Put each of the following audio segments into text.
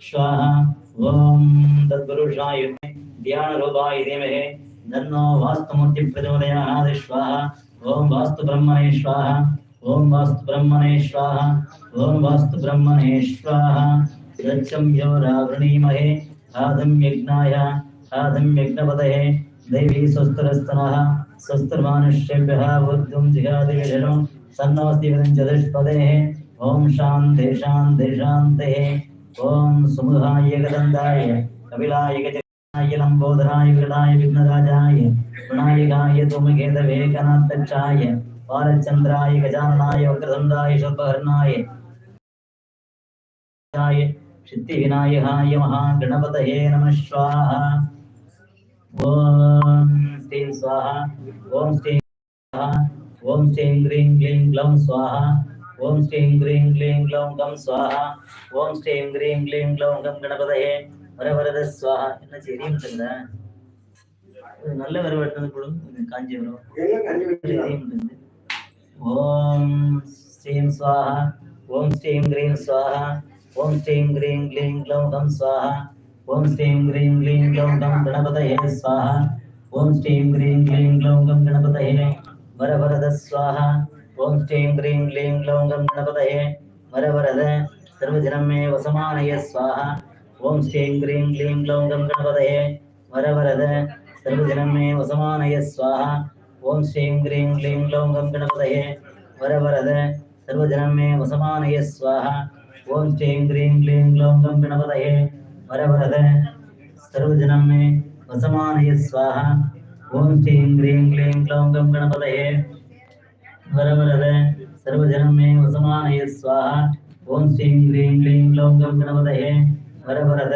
स्वाहा ॐ तत्पुरुषाय प्रचोदयात् स्वाहा। ॐ वास्तु ब्रह्मणे स्वाहा। ॐ वास्तु ब्रह्मणे स्वाहा ॐ वास्तु दैवी स्वस्तिरस्तनः। स्वस्तिर्मानुष्येभ्यः बुद्धुं जिहादिविषणं। सन्नोऽस्ति विदं ॐ शान्ते शान्ते शान्तेः ஓம் சுமுகாய ஏகதந்தாய கபிலாய கஜாய லம்போதராய விகடாய விக்னராஜாய விநாயகாய துமகேத வேகநாத்தாய பாலச்சந்திராய கஜானாய வக்ரதண்டாய சோபகர்ணாய சித்தி விநாயகாய மகா கணபதயே நமஸ்வாஹா ஓம் ஸ்ரீம் ஸ்வாஹா ஓம் ஸ்ரீம் ஓம் ஸ்ரீம் கிரீம் கிளீம் க்ளம் ஸ்வாஹா. ஓம் ஸ்ரீம் கிரீம் க்ளீம் க்ளௌம் கம் ஸ்வாஹா. ஓம் ஸ்ரீம் கிரீம் க்ளீம் க்ளௌம் கம் கணபதயே. வரவரத ஸ்வாஹா. என்ன தெரியும் நல்ல வரவேற்றது போடும் காஞ்சிபுரம் ஓம் ஸ்ரீம் ஸ்வாஹா. ஓம் ஸ்ரீம் கிரீம் ஸ்வாஹா. ஓம் ஸ்ரீம் கிரீம் க்ளீம் க்ளௌம் கம் ஸ்வாஹா. ஓம் ஸ்ரீம் கிரீம் க்ளீம் க்ளௌம் கம் கணபதயே ஸ்வாஹா. ஓம் ஸ்ரீம் கிரீம் க்ளீம் க்ளௌம் கம் கணபதயே. வரவரத ஸ்வாஹா. ஓம் ஸ்ரீம் க்ரீம் க்ளீம் க்ளௌம் கணபதயே வரவரத சர்வஜனமே வசமானய ஸ்வாஹா. ஓம் ஸ்ரீம் க்ரீம் க்ளீம் க்ளௌம் கணபதயே வரவரத சர்வஜனமே வசமானய ஸ்வாஹா. ஓம் ஸ்ரீம் க்ரீம் க்ளீம் க்ளௌம் கணபதயே வரவரத சர்வஜனமே வசமானய ஸ்வாஹா. ஓம் ஸ்ரீம் க்ரீம் க்ளீம் க்ளௌம் கணபதயே வரவரத சர்வஜனமே வசமானய ஸ்வாஹா. ஓம் ஸ்ரீம் க்ரீம் க்ளீம் க்ளௌம் கணபதயே वरवरद सर्वजनं मे वसमानय स्वाहा। ॐ श्रीं ह्रीं क्लीं लौङ्गं गणपतये वरवरद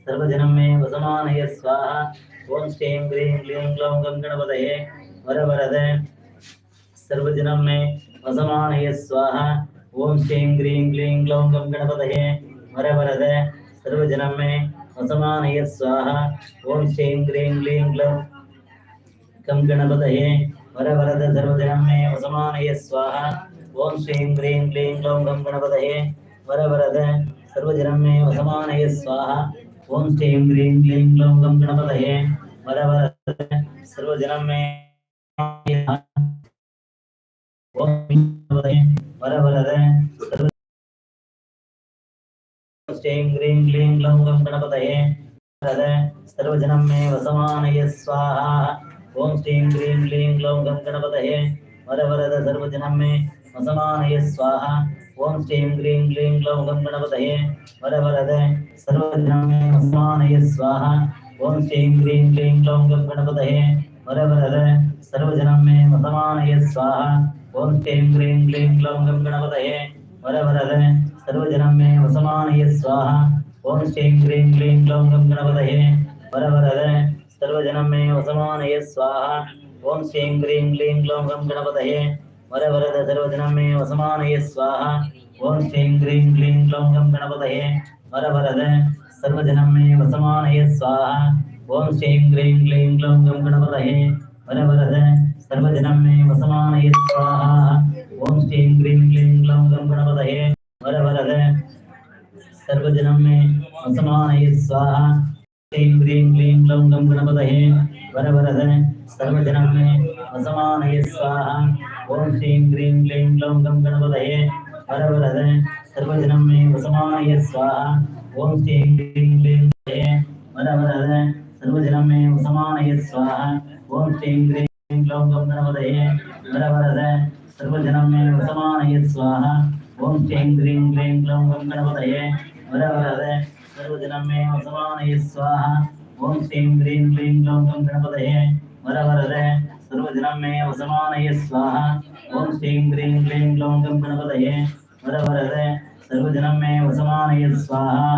सर्वजनं मे वसमानय स्वाहा। ॐ श्रीं ह्रीं क्लीं लौङ्गं गणपतये वरवरद सर्वजनं मे वसमानय स्वाहा। ॐ श्री ह्रीं क्लीं लौङ्गं गणपतये वरवरद सर्वजनं मे वसमानय स्वाहा। ॐ श्रीं ह्रीं क्लीं ग्लौं गं वरवरद सर्वजनं मे वसमानय स्वाहा। ॐ श्रीं ह्रीं क्लीं ग्लौं गं गणपतये वरवरद सर्वजनं वसमानय स्वाहा। ॐ श्रीं ह्रीं क्लीं ग्लौं गं गणपतये वरवरद सर्वजनं मे वरवरद श्रीं ह्रीं क्लीं ग्लौं गं गणपतये सर्वजनं मे वसमानय स्वाहा। ओम श्रीं क्लीं क्लीं ग्लौं गं गणपतये वरवरद सर्वजनं मे असमानय स्वाहा। ओम श्रीं क्लीं क्लीं ग्लौं गं गणपतये वरवरद सर्वजनं मे असमानय स्वाहा। ओम श्रीं क्लीं क्लीं ग्लौं गं गणपतये वरवरद सर्वजनं मे असमानय स्वाहा। ओम श्रीं क्लीं क्लीं ग्लौं गं गणपतये वरवरद सर्वजनं मे असमानय स्वाहा। ओम श्रीं क्लीं क्लीं ग्लौं गं गणपतये वरवरद सर्वजनमे वसमानय स्वाहा। ओम श्री ग्रीं ग्लीं ग्लौं गं गणपतये। वरे वरद सर्वजनमे वसमानय स्वाहा। ओम श्रीं ग्रीं ग्लीं ग्लौं गं गणपतये। वर वरद सर्वजनमे वसमानय स्वाहा। ओम श्रीं ग्रीं ग्लीं ग्लौं गं गणपतये। वर वरद सर्वजनमे वसमानय स्वाहा। ओम श्री ग्रीं ஓம் ஸ்ரீம் க்ரீம் க்ளீம் க்ளௌம் கம் கணபதயே வரவரத சர்வஜனம் மே வசமானய ஸ்வாஹா. ஓம் ஸ்ரீம் க்ரீம் க்ளீம் க்ளௌம் வரவரத சர்வஜனம் மே வசமானய ஸ்வாஹா. ஓம் ஸ்ரீம் க்ரீம் க்ளௌம் கம் கணபதயே வரவரத சர்வஜனம் மே வசமானய ஸ்வாஹா. ஓம் ஸ்ரீம் க்ரீம் க்ளீம் க்ளௌம் கம் கணபதயே வரவரத சர்வஜனம் மே வசமானய ஸ்வாஹா. ஓம் ஸ்ரீம் கிரீம் க்ளீம் க்ளௌம் கம் கணபதயே வர வரத மே வசமானய ஸ்வாஹா.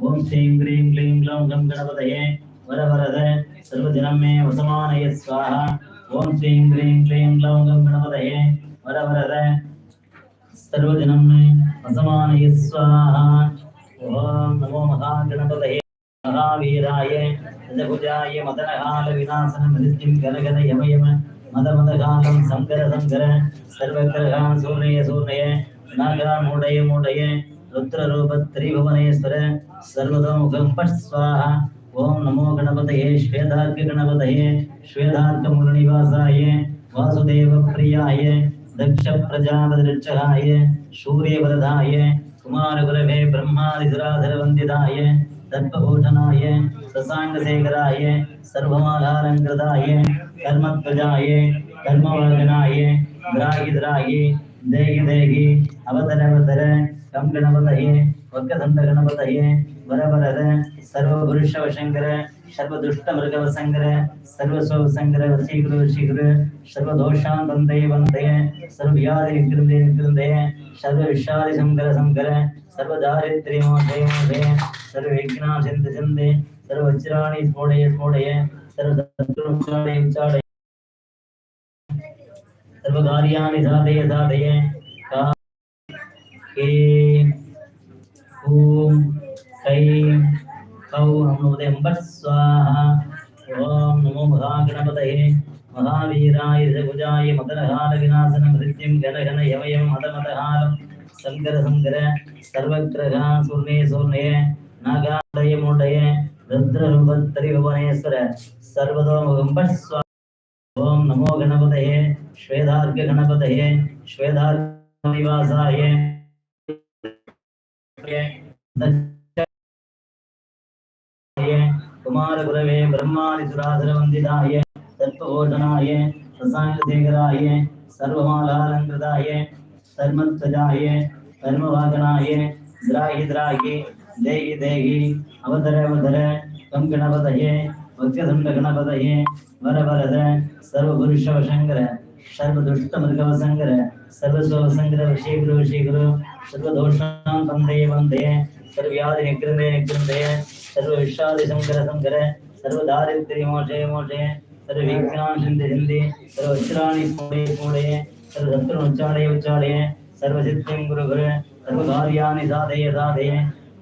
ஓம் ஸ்ரீம் கிரீம் க்ளீம் க்ளௌம் கம் கணபதயே வர வரத மே வசமானய ஸ்வாஹா. ஓம் ஸ்ரீம் கிரீம் க்ளீம் க்ளௌம் கம் கணபதயே வர வரத மே வசமானய ஸ்வாஹா. ஓம் மத மதகாந்தம் சங்கர சங்கர சர்வகிரகான் சூரிய சூரிய நாகா மூடைய மூடைய ருத்ர ரூப திரிபுவனேஸ்வர சர்வதோமுகம் பட் ஸ்வாஹா ஓம் நமோ கணபதயே ஸ்வேதார்க்க கணபதயே ஸ்வேதார்க்க முருநிவாசாய வாசுதேவ பிரியாய தக்ஷ பிரஜாபதிருட்சகாய சூரியவரதாய குமாரகுரவே பிரம்மாதிசுராதர வந்திதாய தர்பூஷணாய சசாங்கசேகராய சர்வமாதாரங்கிருதாய கர்மத்வஜாய கர்மவர்கனாய திராகிதராய தேகி தேகி அவதர அவதர கம் கணபதயே வக்கதந்த கணபதயே ವರವರದ ಸರ್ವಪುರುಷ ವಶಂಕರ ಸರ್ವದುಷ್ಟ ಮೃಗವ ಸಂಕರ ಸರ್ವಸ್ವ ಸಂಕರ ವಸೀಕೃ ವಶೀಕೃ ಸರ್ವದೋಷಾನ್ ಬಂಧೆ ಬಂಧೆ ಸರ್ವವ್ಯಾಧಿ ನಿಗ್ರಂಧೆ ನಿಗ್ರಂಧೆ ಸರ್ವ ವಿಷಾದಿ ಸಂಕರ ಸಂಕರ ಸರ್ವದಾರಿದ್ರ್ಯ ಮೋದಯ ಮೋದಯ ಸರ್ವ ವಿಘ್ನ ಸಿಂಧ ಸಿಂಧೆ ಸರ್ವ ವಜ್ರಾಣಿ ಸ್ಫೋಡಯ ಸ್ಫೋಡಯ ಸರ್ವ ಶತ್ರು ಉಚ್ಚಾಡಯ ಉಚ್ಚಾಡಯ ಸರ್ವ ಕಾರ್ಯಾಣಿ ಸಾಧಯ ಸಾಧಯ ಕಾ ಓಂ कैं कौ नमोदयं भट् स्वाहा ॐ नमो महागणपतये महावीराय भुजाय मदनहारविनाशनं मृत्युं गणगण यमयं मदमदहारं सङ्कर सङ्कर सर्वग्रहा सूर्णे सूर्णे नागादय मोडय रुद्ररूपत्रिभुवनेश्वर सर्वतोमुखं भट् स्वाहा ॐ नमो गणपतये श्वेतार्घ्यगणपतये श्वेतार्घ्यनिवासाय कुमारगुरवे ब्रह्मादिसुराधरवन्दिताय तत्त्वभोजनाय प्रसाङ्गशेखराय सर्वमालालङ्कृताय धर्मध्वजाय धर्मवागनाय द्राहि द्राहि देहि देहि अवतर अवतर कं गणपतये वक्रदण्डगणपतये वरवरद सर्वपुरुषवशङ्कर सर्वदुष्टमृगवसङ्कर सर्वस्वसङ्कर वशीकुरु वशीकुरु सर्वदोषान् वन्दे वन्दे सर्वव्याधि निकृन्दे निकृन्दे सर्व विषाद संकर संकर सर्व दारिद्र्य मोचय मोचय सर्व विज्ञान हिंद हिंदे सर्व वज्राणि स्मरे स्मरे सर्व शत्रु उच्चारय उच्चारय सर्व सिद्धिं गुरु गुरु सर्व कार्याणि साधय साधय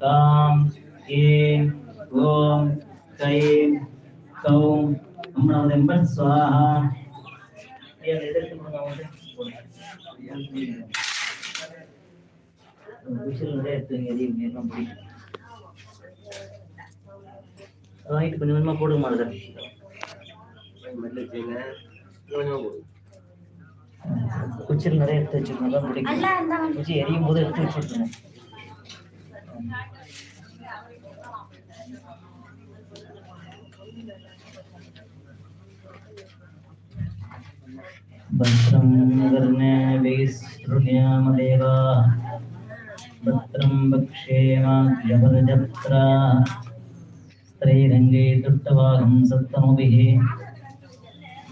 काम ऐं ओम कै कौम हमारा नंबर स्वाहा ये इधर से बोलना होगा कुछ नहीं है तो ये नहीं मैं வாங்கிட்டு கொஞ்சம் கொஞ்சமாக போடுங்க மாதிரி குச்சியில் நிறைய எடுத்து வச்சுக்கணும் தான் பிடிக்கும் குச்சி எரியும் போது எடுத்து வச்சுருக்கணும் भद्रं वर्णविसृण्यामदेवाः भद्रं वक्षेमाग्यवरजत्रा स्त्रैरङ्गे तुष्टवाहं सत्तमुभिः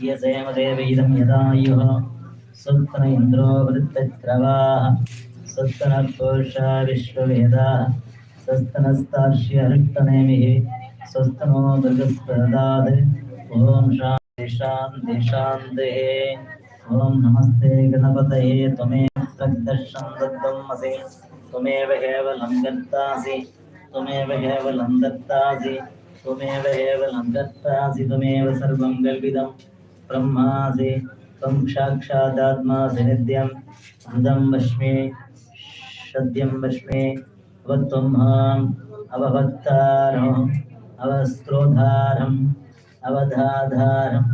यसेमदेवैदं यदायुः स्वत्न इन्द्रो वृत्तक्रवाः स्वस्तनकोषा विश्ववेदाः स्वस्तनस्तार्ष्य हृष्टनेमिः स्वस्तनो मृगस्पदात् ॐ शान्ति शान्ति शान्तिः ॐ नमस्ते गणपतये त्वमेव प्रदर्शं दत्तमसि त्वमेव केवलं दत्तासि त्वमेव केवलं दत्तासि त्वमेव केवलं दत्तासि त्वमेव सर्वं कल्पितं ब्रह्मासि त्वं साक्षादात्मासि नित्यम् वश्मि सद्यं वश्मि अवभक्तारम् अवस्त्रोधारम् अवधाधारम्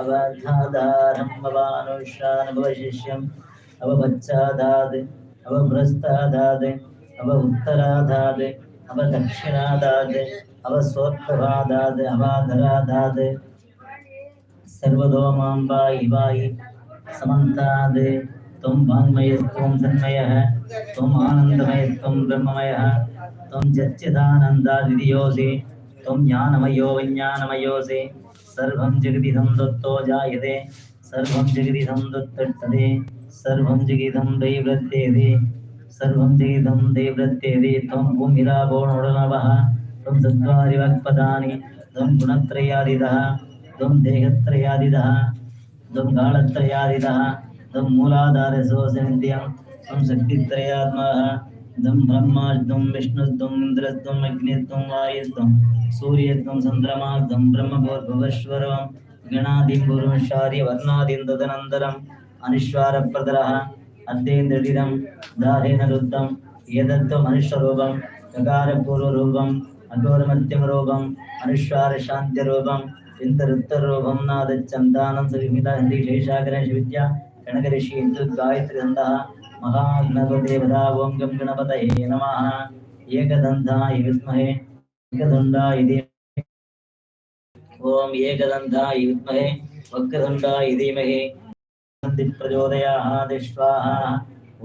अवधाधारम् अवपच्चादाद् अवभ्रस्तादाद् अव उत्तरादाद् अवदक्षिणादाद् అవస్వత్వాదాదే అవాధరాధాదే सर्वदोमांबाई वाई समन्ता दे तुम भांगमय तुम सन्मय तुम आनंदमय तुम ब्रह्ममय तुम जच्चिदानंदादियोसि तुम ज्ञानमयो विज्ञानमयोसि सर्वं जगदिदं दत्तो जायते सर्वं जगदिदं दत्तट्टते सर्वं जगदिदं दैवृत्तेति सर्वं जगदिदं दैवृत्तेति त्वं भूमिराभो नृणवः त्वं चत्वारिवाक्पदानि त्वं गुणत्रयादिदः त्वं देहत्रयादिदः त्वं कालत्रयादिदः त्वं मूलाधारसोऽसनिन्द्रियं त्वं शक्तित्रयात्मः त्वं ब्रह्मा त्वं विष्णुत्वम् इन्द्रत्वम् अग्नित्वं वायुत्वं सूर्यत्वं चन्द्रमात्वं ब्रह्मभोर्भुवश्वरं गणादिं गुरुंशारि वर्णादिं तदनन्तरम् अनिश्वारप्रदरः अद्येन्द्रदिदं दारेण रुद्धं यदत्वमनुष्वरूपं ककारपूर्वरूपं மண்டோரமத்தியமரூபம் அனுஷ்வாரசாந்தியரூபம் சிந்தருத்தரூபம் நாதச்சந்தானம் சுவிமிதா சேஷாகரேஷ வித்யா கனகரிஷி இந்து காயத்ரி தந்தா மகாகணபதேவதா ஓம் கம் கணபதயே நம ஏகதந்தாய வித்மஹே ஏகதண்டாய தீம ஓம் ஏகதந்தாய வித்மஹே வக்கதண்டாய தீமஹே பிரச்சோதயாதிஷ்வாஹ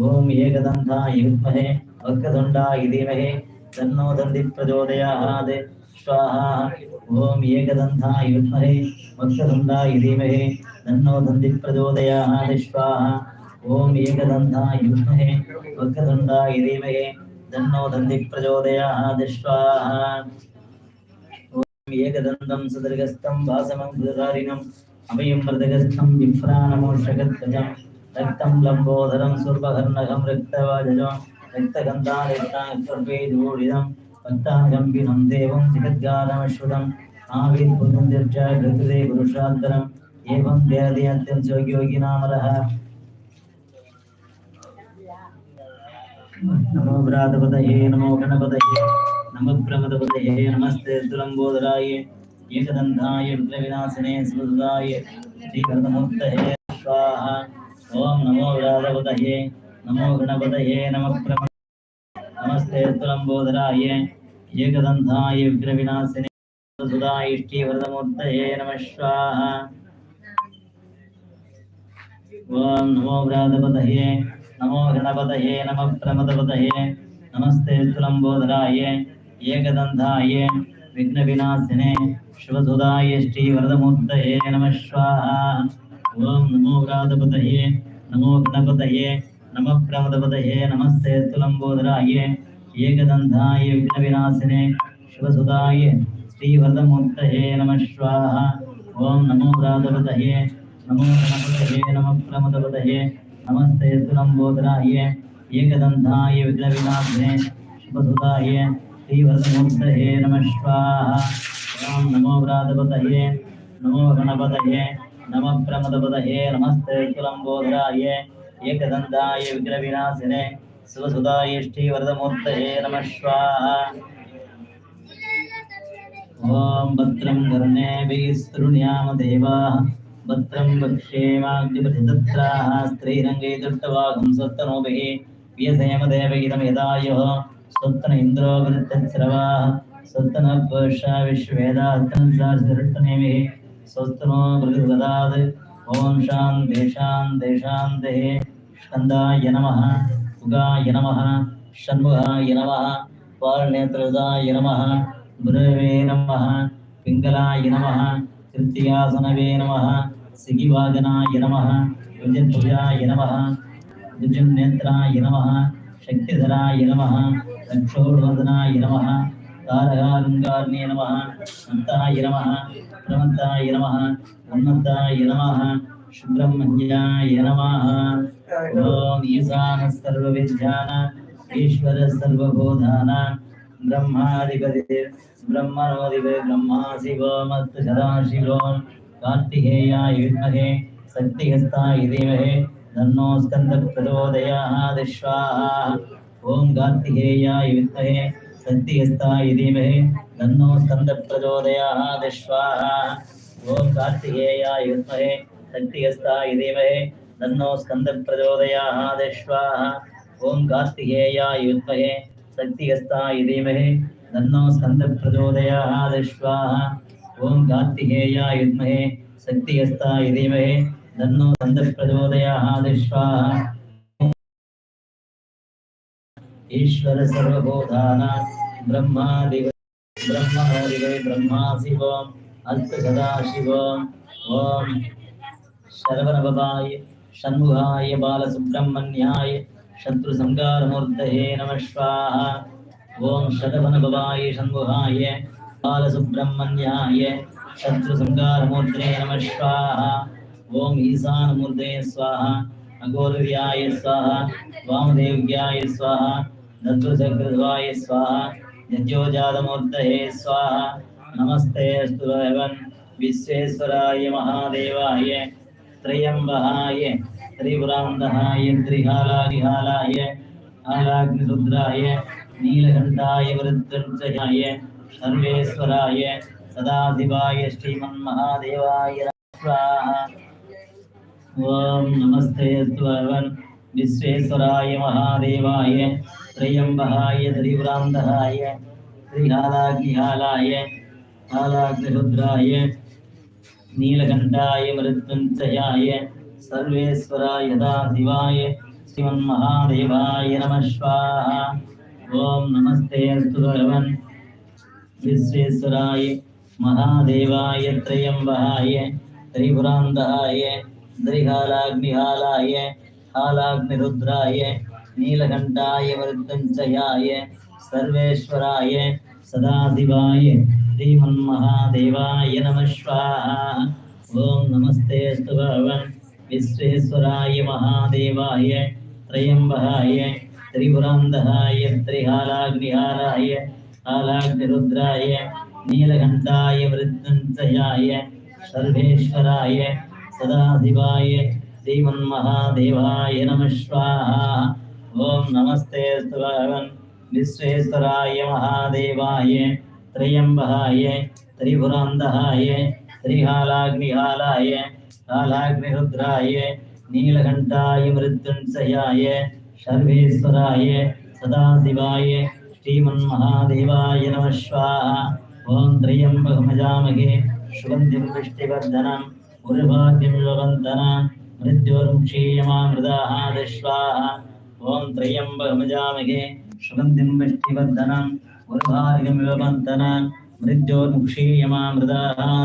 ஓம் ஏகதந்தாய வித்மஹே வக்கதண்டாய தீமஹே तन्नो दण्डिप्रचोदयात् स्वाहा ॐ एकदन्धाय विद्महे वक्षदन्धाय धीमहे तन्नो दण्डिप्रचोदयात् स्वाहा ॐ एकदन्धाय विद्महे वक्रदण्डाय धीमहे तन्नो दण्डिप्रचोदयात् स्वाहा ॐ एकदन्तं सदृगस्तं भासमङ्गुधारिणम् अभयं मृदगस्थं विभ्राणमोषकध्वजं रक्तं लम्बोधरं सुर्भकर्णकं रक्तवाजजम् रक्तगन्धारेताङ्गूढितं भक्ताङ्गम्बिनं देवं जगद्गारमश्वतम् आविर्भूतं दर्श कृते पुरुषान्तरम् एवं देहदेहत्यं योगिनामरः नमो व्रातपतये नमो गणपतये नमः प्रमदपतये नमस्ते दुलम्बोदराय एकदन्ताय विघ्नविनाशिने सुहृदाय श्रीकृतमूर्तये स्वाहा ॐ नमो व्रातपतये नमो गणपतये नमः प्रम नमस्ते तुलम्बोदराय एकदन्ताय विघ्नविनाशिने सुधाय श्रीवरदमूर्तये नमः स्वाहा ॐ नमो व्रातपतये नमो गणपतये नमः प्रमदपतये नमस्ते तुलम्बोदराय एकदन्ताय विघ्नविनाशिने शिवसुधाय श्रीवरदमूर्तये नमः स्वाहा ॐ नमो व्रातपतये नमो गणपतये नमः प्रमदपतये नमस्ते तुलम्बोदराय एकदन्ताय विघ्नविनाशिने शिवसुधाय श्रीवरदमूर्तये नमः स्वाहा। ॐ नमो व्रातपतये नमो गणपतये नमः प्रमदपतये नमस्ते तुलम्बोदराय एकदन्ताय विघ्नविनाशिने शुभसुताय श्रीवरदमूर्तये नमः स्वाहा। ॐ नमो व्रातपतये नमो गणपतये, नमः प्रमदपतये नमस्ते तुलम्बोदराय एकदन्ताय विघ्नविनाशिने शिवसुताय श्रीवरदमूर्तये नमः स्वाहा ॐ भद्रं कर्णेभिः स्तृण्याम देवाः भद्रं वक्ष्येमाग्निपतिदत्राः स्त्रीरङ्गे दुष्टवागं सत्तनोभिः व्यसेम देवगिदं यदायुः स्वत्न इन्द्रो वृत्तश्रवाः स्वत्नवर्षा विश्वेदात्तनसारसृष्टनेमिः स्वस्तनो मृगददात् ॐ शान्ति शान्ति शान्तिः स्कन्दाय नमः சுகாய நம ஷண்முகாய நம பால்நேத்ரதாய நம குருவே நம பிங்களாய நம கிருத்தியாசனவே நம சிகிவாகனாய நம விஜயபுஜாய நம விஜயநேத்ராய நம சக்திதராய நம லக்ஷோர்வதனாய நம தாரகாங்கார்ணே நம அந்தாய நம பிரமந்தாய நம உன்னத்தாய நம சுப்பிரமணியாய நம ॐ ईशानः सर्वविद्यान, ईश्वरः सर्वभूतान ब्रह्माधिपति ब्रह्मणोऽधिपति ब्रह्मा शिवमस्तु सदाशिवो कार्तिकेयाय विद्महे, शक्तिहस्ताय धीमहि तन्नो स्कन्दप्रचोदयात् स्वाहा ॐ कार्तिकेयाय विद्महे, शक्तिहस्ताय धीमहि ॐ कार्तिकेयाय विद्महे तन्नो स्कन्दप्रचोदयात् स्वाहा ॐ कार्तिकेयाय विद्महे शक्तिहस्ताय धीमहि तन्नो स्कन्दप्रचोदयात् स्वाहा ॐ कार्तिकेयाय विद्महे शक्तिहस्ताय धीमहि तन्नो स्कन्दप्रचोदयात् स्वाहा ईश्वर सर्वभूतान ब्रह्मादिव ब्रह्मणोदिवै ब्रह्मा शिवम् अस्त सदाशिवम् ॐ शरवणभवाय षण्मुखाय बालसुब्रह्मण्याय शत्रुसंहारमूर्तये नमः स्वाहा। ॐ शरवणभवाय षण्मुखाय बालसुब्रह्मण्याय शत्रुसंहारमूर्तये नमः स्वाहा। ॐ ईशानमूर्तये स्वाहा। अघोरव्याय स्वाहा। वामदेव्याय स्वाहा। दत्तचक्रध्वाय स्वाहा। यज्ञोजातमूर्तये स्वाहा। नमस्ते अस्तु भगवन्। विश्वेश्वराय महादेवाय त्र्यम्बहाय त्रिपुरान्तहाय त्रिहालादिहालाय कालाग्निरुद्राय नीलकण्ठाय वृद्धञ्जयाय सर्वेश्वराय, सदाशिवाय, श्रीमन्महादेवाय नमः स्वाहा। ॐ नमस्ते त्ववन् विश्वेश्वराय महादेवाय, त्र्यम्बहाय त्रिव्रान्तहाय त्रिहालाग्निहालाय हालाग्निरुद्राय नीलकण्ठाय मृत्युञ्जयाय सर्वेश्वराय सदाशिवाय श्रीमन्महादेवाय नमः स्वाहा। ॐ नमस्ते अस्तु भगवन्। विश्वेश्वराय महादेवाय त्र्यम्बहाय त्रिपुरान्तहाय त्रिकालाग्निहालाय कालाग्निरुद्राय नीलकण्ठाय मृत्युञ्जयाय सर्वेश्वराय सदाशिवाय। श्रीमन्महादेवाय नमः स्वाहा ॐ नमस्ते अस्तु भगवन् विश्वेश्वराय महादेवाय त्र्यम्बहाय त्रिपुरान्तहाय त्रिहालाग्निहाराय कालाग्निरुद्राय नीलकण्ठाय मृत्युञ्जयाय सर्वेश्वराय सदाशिवाय श्रीमन्महादेवाय नमः स्वाहा ॐ नमस्ते अस्तु भगवन् विश्वेश्वराय महादेवाय त्र्यम्बहाय त्रिपुरान्तहाय त्रिहालाग्निहालाय कालाग्निरुद्राय नीलकण्ठाय मृत्युञ्जयाय सर्वेश्वराय सदाशिवाय श्रीमन्महादेवाय नमः स्वाहा ॐ त्र्यम्बकमजामहे सुगन्धिं पुष्टिवर्धनम् उर्वाद्यं युवन्तनान् मृत्योर्मुक्षीयमामृदाः दश्वाहा ॐ त्र्यम्बकमजामहे सुगन्धिं पुष्टिवर्धनम् उर्वार्यं युवन्तनान् मृत्योर्मुक्षीयमामृदाः